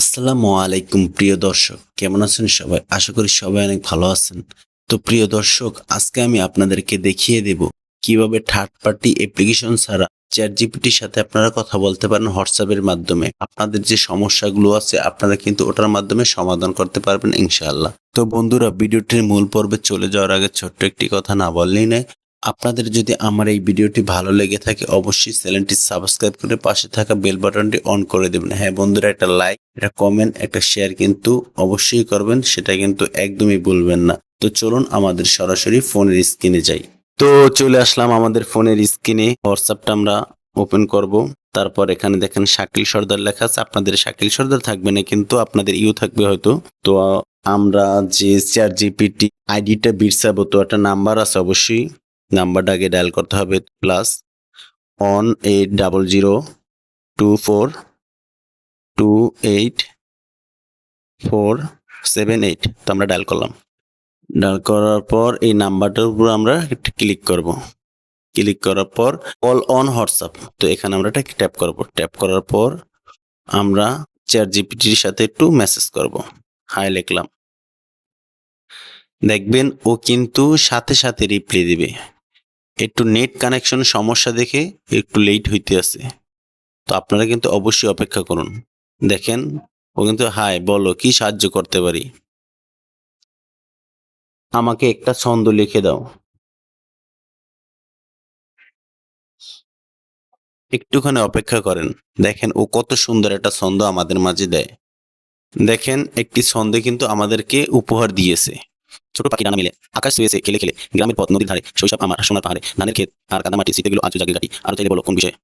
আসসালামু আলাইকুম, প্রিয় দর্শক। কেমন আছেন সবাই? আশা করি সবাই অনেক ভালো আছেন। তো প্রিয় দর্শক, আজকে আমি আপনাদেরকে দেখিয়ে দেব কীভাবে থার্ড পার্টি অ্যাপ্লিকেশন ছাড়া চ্যাট জিপিটির সাথে আপনারা কথা বলতে পারেন হোয়াটসঅ্যাপের মাধ্যমে। আপনাদের যে সমস্যাগুলো আছে, আপনারা কিন্তু ওটার মাধ্যমে সমাধান করতে পারবেন ইনশাআল্লাহ। তো বন্ধুরা, ভিডিওটির মূল পর্বে চলে যাওয়ার আগে ছোট্ট একটি কথা না বললেই নয় আপনাদের যদি আমার এই ভিডিওটি ভালো লেগে থাকে, অবশ্যই চ্যানেলটি সাবস্ক্রাইব করে পাশে থাকা বেল বাটনটি অন করে দেবেন। হ্যাঁ বন্ধুরা, একটা লাইক একটা কমেন্ট একটা শেয়ার কিন্তু অবশ্যই করবেন, সেটা কিন্তু একদমই ভুলবেন না। তো চলুন আমাদের সরাসরি ফোনের স্ক্রিনে যাই। তো চলে আসলাম আমাদের ফোনের স্ক্রিনে হোয়াটসঅ্যাপটা আমরা ওপেন করব। তারপর এখানে দেখেন শাকিল সর্দার লেখা আছে। আপনাদের শাকিল সর্দার থাকবে না, কিন্তু আপনাদের ইউ থাকবে হয়তো। তো আমরা যে চার জিপিটি আইডিটা বিরসাবো, তো একটা নাম্বার আছে অবশ্যই। নাম্বারটা আগে ডায়াল করতে হবে plus one eight double zero two four two eight four seven eight তো আমরা ডায়াল করলাম। ডায়াল করার পর এই নাম্বারটার উপর আমরা ক্লিক করব। ক্লিক করার পর অল অন হোয়াটসঅ্যাপ তো এখানে আমরা এটা ট্যাপ করব। ট্যাপ করার পর আমরা চ্যাট জিপিটির সাথে একটু মেসেজ করব। হাই লিখলাম। দেখবেন ও কিন্তু সাথে সাথে রিপ্লাই দিবে। একটু নেট কানেকশন সমস্যা দেখে একটু লেট হইতে আছে। তো আপনারা কিন্তু অবশ্যই অপেক্ষা করুন। দেখেন, ও কিন্তু, হাই, বলো, কি সাহায্য করতে পারি? আমাকে একটা ছন্দ লিখে দাও। একটুখানি অপেক্ষা করেন। দেখেন, ও কত সুন্দর একটা ছন্দ আমাদের মাঝে দেয়। দেখেন, একটি ছন্দে কিন্তু আমাদেরকে উপহার দিয়েছে। ছোট পাখি ডানা মিলে, আকাশ শুয়েছে খেলে খেলে। গ্রামের পথ, নদীর ধারে, শৈশব আমার সোনার পাহাড়ে। ধানের ক্ষেত, আর কাদামাটি স্মৃতিগুলো আজও জাগে গাটি আর চাইলে বলো, কোন বিষয়ে?